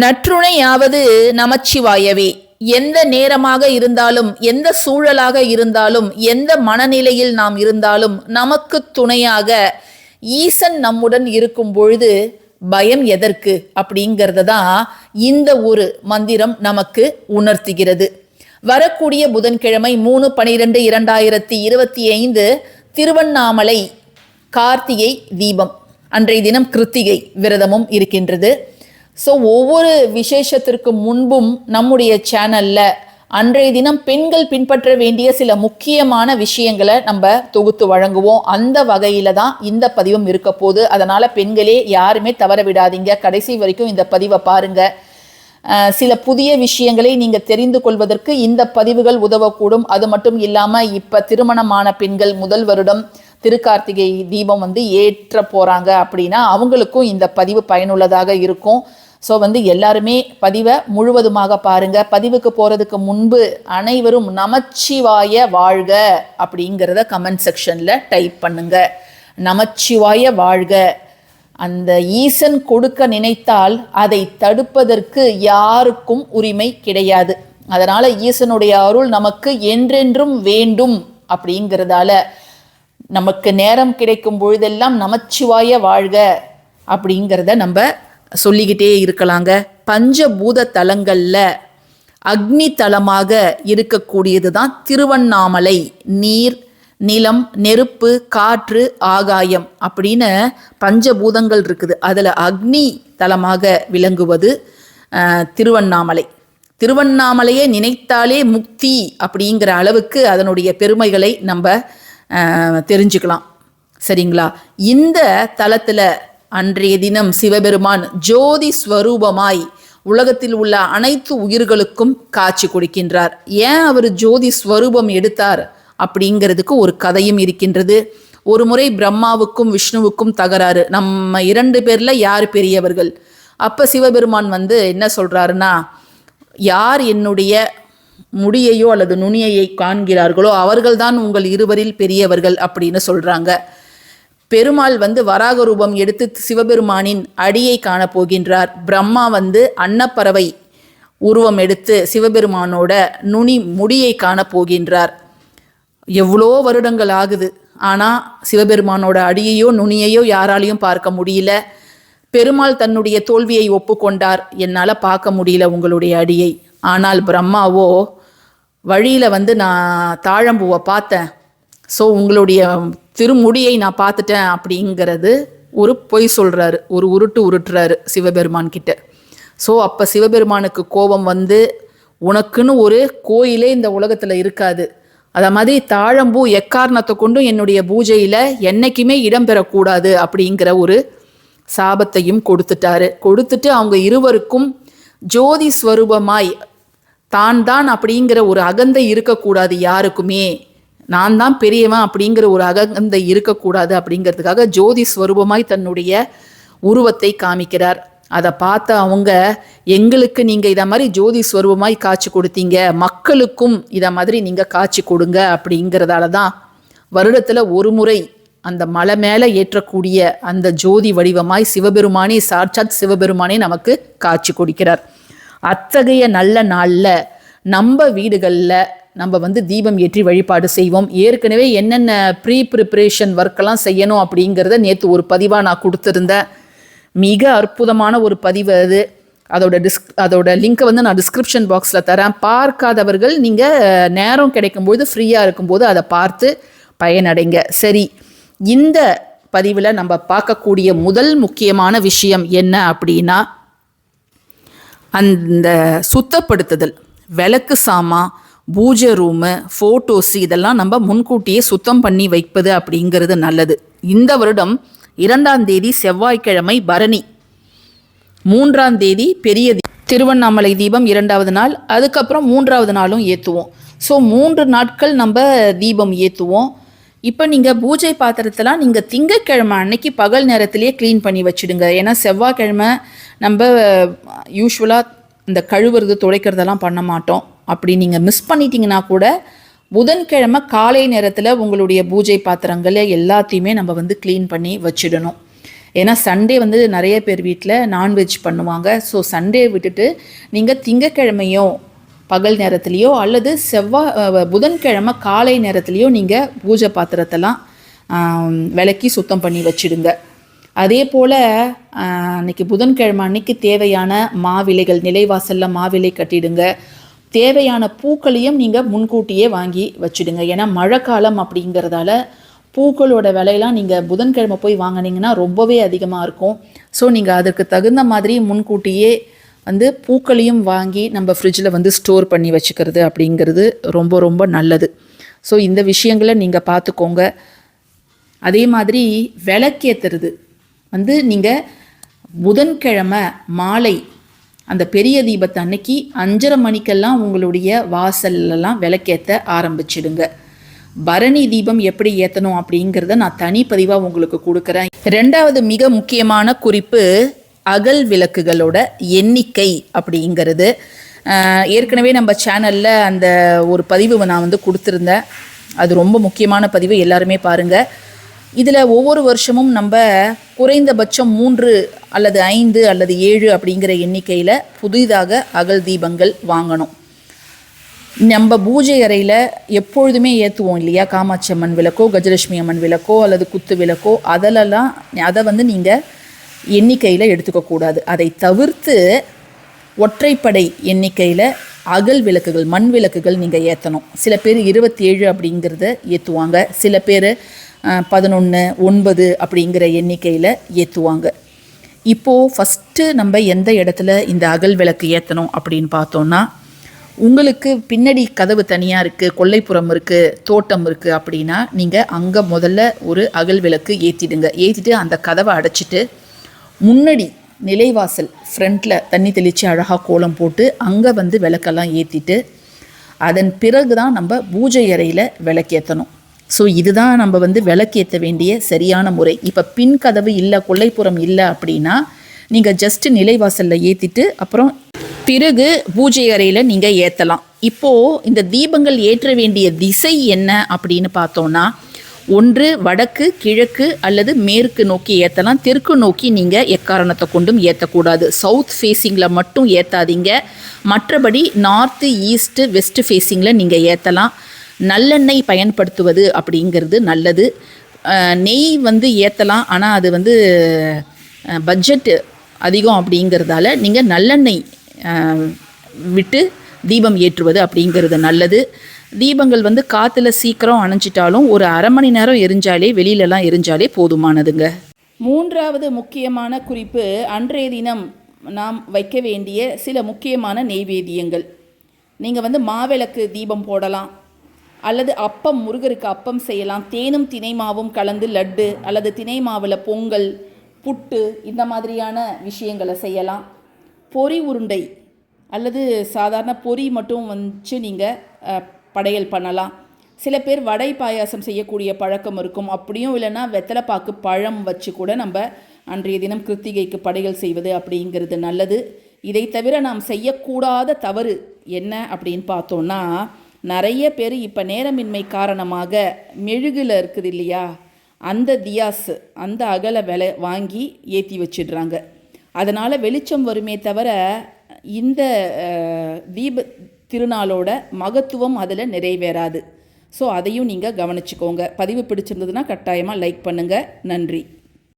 நற்றுணையாவது நமச்சிவாயவே. எந்த நேரமாக இருந்தாலும் எந்த சூழலாக இருந்தாலும் எந்த மனநிலையில் நாம் இருந்தாலும் நமக்கு துணையாக ஈசன் நம்முடன் இருக்கும் பொழுது பயம் எதற்கு அப்படிங்கிறத தான் இந்த ஒரு மந்திரம் நமக்கு உணர்த்துகிறது. வரக்கூடிய புதன்கிழமை மூணு பனிரெண்டு இரண்டாயிரத்தி இருபத்தி ஐந்து திருவண்ணாமலை கார்த்திகை தீபம். அன்றைய தினம் கிருத்திகை விரதமும் இருக்கின்றது. ஸோ ஒவ்வொரு விசேஷத்திற்கு முன்பும் நம்முடைய சேனலில் அன்றைய தினம் பெண்கள் பின்பற்ற வேண்டிய சில முக்கியமான விஷயங்களை நம்ம தொகுத்து வழங்குவோம். அந்த வகையில தான் இந்த பதிவும் இருக்க போகுது. அதனால பெண்களே யாருமே தவற விடாதீங்க. கடைசி வரைக்கும் இந்த பதிவை பாருங்க. சில புதிய விஷயங்களை நீங்கள் தெரிந்து கொள்வதற்கு இந்த பதிவுகள் உதவக்கூடும். அது மட்டும் இல்லாமல் இப்போ திருமணமான பெண்கள் முதல் வருடம் திருக்கார்த்திகை தீபம் வந்து ஏற்ற போகிறாங்க அப்படின்னா அவங்களுக்கும் இந்த பதிவு பயனுள்ளதாக இருக்கும். ஸோ வந்து எல்லாருமே பதிவை முழுவதுமாக பாருங்க. பதிவுக்கு போகிறதுக்கு முன்பு அனைவரும் நமச்சிவாய வாழ்க அப்படிங்கிறத கமெண்ட் செக்ஷனில் டைப் பண்ணுங்க. நமச்சிவாய வாழ்க. அந்த ஈசன் கொடுக்க நினைத்தால் அதை தடுப்பதற்கு யாருக்கும் உரிமை கிடையாது. அதனால் ஈசனுடைய அருள் நமக்கு என்றென்றும் வேண்டும் அப்படிங்கிறதால நமக்கு நேரம் கிடைக்கும் பொழுதெல்லாம் நமச்சிவாய வாழ்க அப்படிங்கிறத நம்ம சொல்லிக்கிட்டே இருக்கலாங்க. பஞ்சபூத தலங்கள்ல அக்னி தலமாக இருக்கக்கூடியது தான் திருவண்ணாமலை. நீர் நிலம் நெருப்பு காற்று ஆகாயம் அப்படின்னு பஞ்சபூதங்கள் இருக்குது. அதில் அக்னி தலமாக விளங்குவது திருவண்ணாமலை. திருவண்ணாமலையை நினைத்தாலே முக்தி அப்படிங்கிற அளவுக்கு அதனுடைய பெருமைகளை நம்ம தெரிஞ்சுக்கலாம். சரிங்களா? இந்த தலத்தில் அன்றைய தினம் சிவபெருமான் ஜோதி ஸ்வரூபமாய் உலகத்தில் உள்ள அனைத்து உயிர்களுக்கும் காட்சி கொடுக்கின்றார். ஏன் அவர் ஜோதி ஸ்வரூபம் எடுத்தார் அப்படிங்கிறதுக்கு ஒரு கதையும் இருக்கின்றது. ஒரு முறை பிரம்மாவுக்கும் விஷ்ணுவுக்கும் தகராறு. நம்ம இரண்டு பேர்ல யார் பெரியவர்கள்? அப்ப சிவபெருமான் வந்து என்ன சொல்றாருன்னா யார் என்னுடைய முடியையோ அல்லது நுனியையை காண்கிறார்களோ அவர்கள்தான் உங்கள் இருவரில் பெரியவர்கள் அப்படின்னு சொல்றாங்க. பெருமாள் வந்து வராக ரூபம் எடுத்து சிவபெருமானின் அடியை காணப்போகின்றார். பிரம்மா வந்து அன்னப்பறவை உருவம் எடுத்து சிவபெருமானோட நுனி முடியை காணப் போகின்றார் எவ்வளோ வருடங்கள் ஆகுது. ஆனால் சிவபெருமானோட அடியையோ நுனியையோ யாராலையும் பார்க்க முடியல. பெருமாள் தன்னுடைய தோல்வியை ஒப்புக்கொண்டார். என்னால் பார்க்க முடியல உங்களுடைய அடியை. ஆனால் பிரம்மாவோ வழியில் வந்து நான் தாழம்பூவை பார்த்தேன். ஸோ உங்களுடைய திருமுடியை நான் பார்த்துட்டேன் அப்படிங்கிறது ஒரு பொய் சொல்கிறாரு ஒரு உருட்டு உருட்டுறாரு சிவபெருமான் கிட்ட. ஸோ அப்போ சிவபெருமானுக்கு கோபம் வந்து உனக்குன்னு ஒரு கோயிலே இந்த உலகத்தில் இருக்காது. அத மாதிரி தாழம்பூ எக்காரணத்தை கொண்டும் என்னுடைய பூஜையில் என்றைக்குமே இடம்பெறக்கூடாது அப்படிங்கிற ஒரு சாபத்தையும் கொடுத்துட்டாரு. கொடுத்துட்டு அவங்க இருவருக்கும் ஜோதி ஸ்வரூபமாய் தான் தான் அப்படிங்கிற ஒரு அகந்தை இருக்கக்கூடாது யாருக்குமே. நான் தான் பெரியவன் அப்படிங்கிற ஒரு அகந்தை இருக்கக்கூடாது அப்படிங்கிறதுக்காக ஜோதி ஸ்வரூபமாய் தன்னுடைய உருவத்தை காமிக்கிறார். அதை பார்த்த அவங்க எங்களுக்கு நீங்கள் இதை மாதிரி ஜோதி ஸ்வரூபமாய் காட்சி கொடுத்தீங்க. மக்களுக்கும் இதை மாதிரி நீங்கள் காட்சி கொடுங்க. அப்படிங்கிறதால தான் வருடத்தில் ஒரு முறை அந்த மலை மேலே ஏற்றக்கூடிய அந்த ஜோதி வடிவமாய் சிவபெருமானே சாட்சாத் சிவபெருமானே நமக்கு காட்சி கொடுக்கிறார். அத்தகைய நல்ல நாளில் நம்ம வீடுகளில் நம்ம வந்து தீபம் ஏற்றி வழிபாடு செய்வோம். ஏற்கனவே என்னென்ன ப்ரீ ப்ரிப்பரேஷன் ஒர்க்கெல்லாம் செய்யணும் அப்படிங்கிறத நேற்று ஒரு பதிவாக நான் கொடுத்துருந்தேன். மிக அற்புதமான ஒரு பதிவு அது. அதோட டிஸ்க் அதோட லிங்க்கை வந்து நான் டிஸ்கிரிப்ஷன் பாக்ஸில் தரேன். பார்க்காதவர்கள் நீங்கள் நேரம் கிடைக்கும்போது ஃப்ரீயாக இருக்கும்போது அதை பார்த்து பயனடைங்க. சரி இந்த பதிவில் நம்ம பார்க்கக்கூடிய முதல் முக்கியமான விஷயம் என்ன அப்படின்னா அந்த சுத்தப்படுத்துதல். விளக்கு சாமா பூஜை ரூமு ஃபோட்டோஸ் இதெல்லாம் நம்ம முன்கூட்டியே சுத்தம் பண்ணி வைப்பது அப்படிங்கிறது நல்லது. இந்த வருடம் இரண்டாம் தேதி செவ்வாய்க்கிழமை பரணி. மூன்றாம் தேதி பெரிய திருவண்ணாமலை தீபம் இரண்டாவது நாள் அதுக்கப்புறம் மூன்றாவது நாளும் ஏற்றுவோம் ஸோ மூன்று நாட்கள் நம்ம தீபம் ஏற்றுவோம் இப்போ நீங்கள் பூஜை பாத்திரத்தெல்லாம் நீங்கள் திங்கக்கிழமை அன்னைக்கு பகல் நேரத்திலேயே க்ளீன் பண்ணி வச்சுடுங்க. ஏன்னா செவ்வாய்க்கிழமை நம்ம யூஸ்வலாக இந்த கழுவுறது துடைக்கிறதெல்லாம் பண்ண மாட்டோம். அப்படி நீங்கள் மிஸ் பண்ணிட்டீங்கன்னா கூட புதன்கிழமை காலை நேரத்தில் உங்களுடைய பூஜை பாத்திரங்களை எல்லாத்தையுமே நம்ம வந்து க்ளீன் பண்ணி வச்சிடணும். ஏன்னா சண்டே வந்து நிறைய பேர் வீட்டில் நான்வெஜ் பண்ணுவாங்க. ஸோ சண்டே விட்டுட்டு நீங்கள் திங்கக்கிழமையோ பகல் நேரத்துலேயோ அல்லது செவ்வாய் புதன்கிழமை காலை நேரத்துலேயோ நீங்கள் பூஜை பாத்திரத்தெல்லாம் விளக்கி சுத்தம் பண்ணி வச்சிடுங்க. அதே போல் அன்றைக்கி புதன்கிழமை அன்னைக்கு தேவையான மாவிலைகள் நிலைவாசலில் மாவிலை கட்டிடுங்க. தேவையான பூக்களையும் நீங்கள் முன்கூட்டியே வாங்கி வச்சிடுங்க. ஏன்னா மழைக்காலம் அப்படிங்கிறதால பூக்களோட விலையெல்லாம் நீங்கள் புதன்கிழமை போய் வாங்குனீங்கன்னா ரொம்பவே அதிகமாக இருக்கும். ஸோ நீங்கள் அதற்கு தகுந்த மாதிரி முன்கூட்டியே வந்து பூக்களையும் வாங்கி நம்ம ஃப்ரிட்ஜில் வந்து ஸ்டோர் பண்ணி வச்சுக்கிறது அப்படிங்கிறது ரொம்ப ரொம்ப நல்லது. ஸோ இந்த விஷயங்களை நீங்கள் பார்த்துக்கோங்க. அதே மாதிரி விளக்கேற்றுறது வந்து நீங்கள் புதன்கிழமை மாலை அந்த பெரிய தீபத்தை அன்னைக்கு அஞ்சரை மணிக்கெல்லாம் உங்களுடைய வாசல்லாம் விளக்கேற்ற ஆரம்பிச்சிடுங்க. பரணி தீபம் எப்படி ஏற்றணும் அப்படிங்கிறத நான் தனிப்பதிவாக உங்களுக்கு கொடுக்குறேன். ரெண்டாவது மிக முக்கியமான குறிப்பு அகல் விளக்குகளோட எண்ணிக்கை அப்படிங்கிறது. ஏற்கனவே நம்ம சேனலில் அந்த ஒரு பதிவு நான் வந்து கொடுத்துருந்தேன். அது ரொம்ப முக்கியமான பதிவு எல்லாருமே பாருங்கள் இதில் ஒவ்வொரு வருஷமும் நம்ம குறைந்தபட்சம் மூன்று அல்லது ஐந்து அல்லது ஏழு அப்படிங்கிற எண்ணிக்கையில் புதிதாக அகல் தீபங்கள் வாங்கணும். நம்ம பூஜை அறையில் எப்பொழுதுமே ஏற்றுவோம் இல்லையா? காமாட்சி அம்மன் விளக்கோ கஜலட்சுமி அம்மன் விளக்கோ அல்லது குத்து விளக்கோ அதிலெல்லாம் அதை வந்து நீங்கள் எண்ணிக்கையில் எடுத்துக்கக்கூடாது அதை தவிர்த்து ஒற்றைப்படை எண்ணிக்கையில் அகல் விளக்குகள் மண் விளக்குகள் நீங்கள் ஏற்றணும் சில பேர் இருபத்தி ஏழு அப்படிங்கிறத ஏற்றுவாங்க சில பேர் பதினொன்று ஒன்பது அப்படிங்கிற எண்ணிக்கையில் ஏற்றுவாங்க இப்போது ஃபஸ்ட்டு நம்ம எந்த இடத்துல இந்த அகல் விளக்கு ஏற்றணும் அப்படின்னு பார்த்தோன்னா உங்களுக்கு பின்னாடி கதவு தனியாக இருக்குது கொல்லைப்புறம் இருக்குது தோட்டம் இருக்குது அப்படின்னா நீங்கள் அங்கே முதல்ல ஒரு அகல் விளக்கு ஏற்றிடுங்க ஏற்றிட்டு அந்த கதவை அடைச்சிட்டு முன்னாடி நிலைவாசல் ஃப்ரண்ட்டில் தண்ணி தெளித்து அழகாக கோலம் போட்டு அங்கே வந்து விளக்கெல்லாம் ஏற்றிட்டு அதன் பிறகு தான் நம்ம பூஜை அறையில் விளக்கேற்றணும் ஸோ இதுதான் நம்ம வந்து விளக்கேற்ற வேண்டிய சரியான முறை. இப்போ பின் கதவு இல்லை கொள்ளைப்புறம் இல்லை அப்படின்னா நீங்கள் ஜஸ்ட் நிலைவாசலில் ஏற்றிட்டு அப்புறம் பிறகு பூஜை அறையில் நீங்கள் ஏற்றலாம் இப்போது இந்த தீபங்கள் ஏற்ற வேண்டிய திசை என்ன அப்படின்னு பார்த்தோன்னா ஒன்று வடக்கு கிழக்கு அல்லது மேற்கு நோக்கி ஏற்றலாம் தெற்கு நோக்கி நீங்கள் எக்காரணத்தை கொண்டும் ஏற்றக்கூடாது சவுத் ஃபேஸிங்கில் மட்டும் ஏற்றாதீங்க மற்றபடி நார்த்து ஈஸ்ட்டு வெஸ்ட் ஃபேஸிங்கில் நீங்கள் ஏற்றலாம் நல்லெண்ணெய் பயன்படுத்துவது அப்படிங்கிறது நல்லது. நெய் வந்து ஏற்றலாம் ஆனால் அது வந்து பட்ஜெட் அதிகம் அப்படிங்கிறதால நீங்கள் நல்லெண்ணெய் விட்டு தீபம் ஏற்றுவது அப்படிங்கிறது நல்லது. தீபங்கள் வந்து காற்றுல சீக்கிரம் அணைஞ்சிட்டாலும் ஒரு அரை மணி நேரம் எரிஞ்சாலே வெளியிலலாம் எரிஞ்சாலே போதுமானதுங்க. மூன்றாவது முக்கியமான குறிப்பு அன்றைய தினம் நாம் வைக்க வேண்டிய சில முக்கியமான நெய்வேதியங்கள் நீங்கள் வந்து மாவிளக்கு தீபம் போடலாம். அல்லது அப்பம் முருகருக்கு அப்பம் செய்யலாம். தேனும் தினை மாவும் கலந்து லட்டு அல்லது தினை மாவில் பொங்கல் புட்டு இந்த மாதிரியான விஷயங்களை செய்யலாம். பொரி உருண்டை அல்லது சாதாரண பொரி மட்டும் வச்சு நீங்கள் படையல் பண்ணலாம். சில பேர் வடை பாயாசம் செய்யக்கூடிய பழக்கம் இருக்கும். அப்படியும் இல்லைன்னா வெத்தலைப்பாக்கு பழம் வச்சு கூட நம்ம அன்றைய தினம் கிருத்திகைக்கு படையல் செய்வது அப்படிங்கிறது நல்லது. இதை தவிர நாம் செய்யக்கூடாத தவறு என்ன அப்படின்னு பார்த்தோன்னா நிறைய பேர் இப்போ நேரமின்மை காரணமாக மெழுகில் இருக்குது இல்லையா? அந்த தியாஸ் அந்த அகல விலை வாங்கி ஏற்றி வச்சிடுறாங்க. அதனால் வெளிச்சம் வருமே தவிர இந்த தீப திருநாளோட மகத்துவம் அதில் நிறைவேறாது. ஸோ அதையும் நீங்கள் கவனிச்சுக்கோங்க. பதிவு பிடிச்சிருந்ததுன்னா கட்டாயமாக லைக் பண்ணுங்கள் நன்றி.